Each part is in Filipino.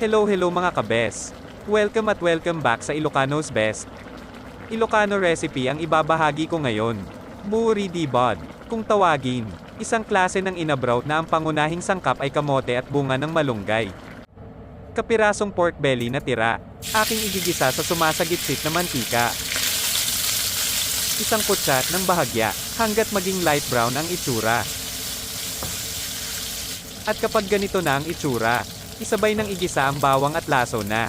Hello hello mga kabes. Welcome at welcome back sa Ilocanos Best. Ilocano recipe ang ibabahagi ko ngayon. Buri di bod. Kung tawagin, isang klase ng inabraw na ang pangunahing sangkap ay kamote at bunga ng malunggay. Kapirasong pork belly na tira, aking igigisa sa sumasagitsit na mantika. Isang kutsa ng bahagya, hanggat maging light brown ang itsura. At kapag ganito na ang itsura, isabay ng igisa ang bawang at laso na.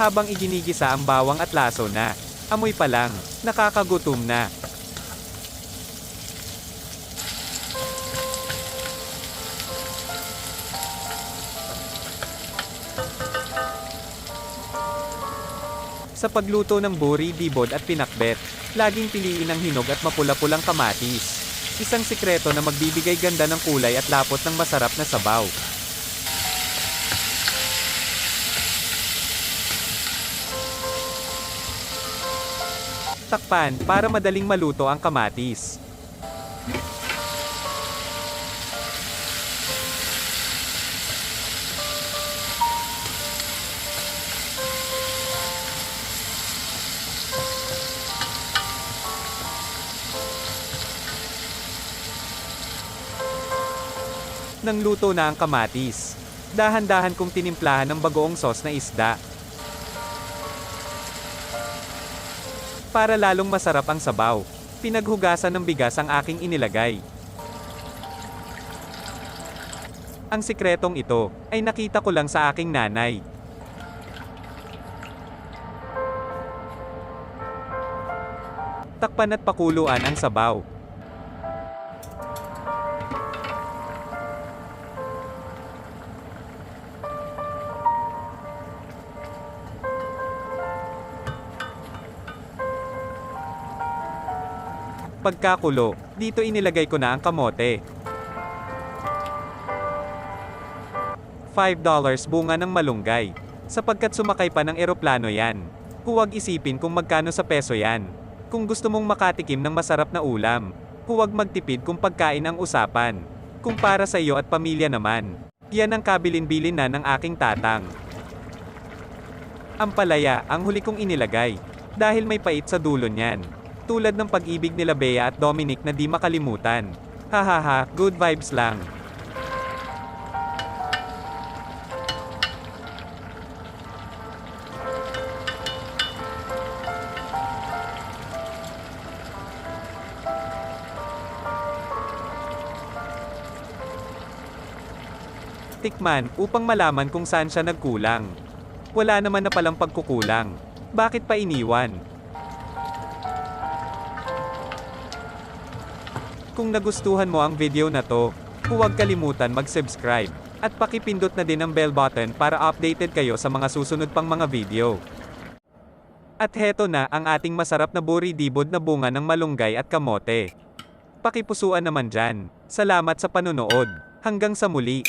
Habang iginigisa ang bawang at laso na, amoy pa lang, nakakagutom na. Sa pagluto ng buri, dibod at pinakbet, laging piliin ang hinog at mapula-pulang kamatis. Isang sikreto na magbibigay ganda ng kulay at lapot ng masarap na sabaw. Takpan para madaling maluto ang kamatis. Nang luto na ang kamatis, dahan-dahan kong tinimplahan ng bagoong sauce na isda. Para lalong masarap ang sabaw, pinaghugasan ng bigas ang aking inilagay. Ang sikretong ito ay nakita ko lang sa aking nanay. Takpan at pakuluan ang sabaw. Pagkakulo, dito inilagay ko na ang kamote. $5 bunga ng malunggay. Sapagkat sumakay pa ng eroplano yan. Huwag isipin kung magkano sa peso yan. Kung gusto mong makatikim ng masarap na ulam, huwag magtipid kung pagkain ang usapan. Kung para sa iyo at pamilya naman, yan ang kabilin-bilin na ng aking tatang. Ang palaya, ang huli kong inilagay. Dahil may pait sa dulo niyan. Tulad ng pag-ibig nila Bea at Dominic na di makalimutan. Hahaha, good vibes lang. Tikman upang malaman kung saan siya nagkulang. Wala naman na palang pagkukulang. Bakit pa iniwan? Kung nagustuhan mo ang video na to, huwag kalimutan mag-subscribe at pakipindot na din ang bell button para updated kayo sa mga susunod pang mga video. At heto na ang ating masarap na buri dibod na bunga ng malunggay at kamote. Pakipusuan naman dyan. Salamat sa panunood. Hanggang sa muli.